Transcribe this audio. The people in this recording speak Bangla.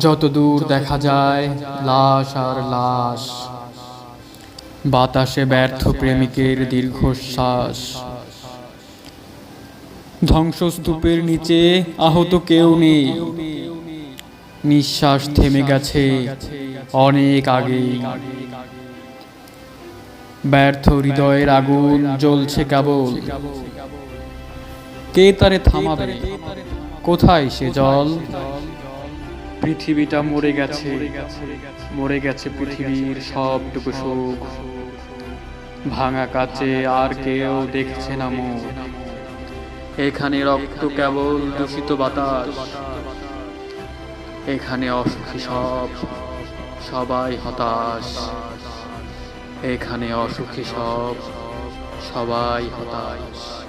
যত দূর দেখা যায়, লাশ আর লাশ। বাতাসে ব্যর্থ প্রেমিকের দীর্ঘশ্বাস। ধ্বংসস্তূপের নিচে আহত কেউ নেই। নিঃশ্বাস থেমে গেছে অনেক আগে। ব্যর্থ হৃদয়ের আগুন জ্বলছে কেবল। কে তারে থামাবে? কোথায় সে জল? পৃথিবীটা মরে গেছে। মরে গেছে। পৃথিবীর সবটুকু সুখ। ভাঙা কাচে আর কেউ দেখছে না মুখ। এখানে রক্ত কেবল দূষিত বাতাস। এখানে অসুখী সব। সবাই হতাশ। এখানে অসুখী সব। সবাই হতাশ।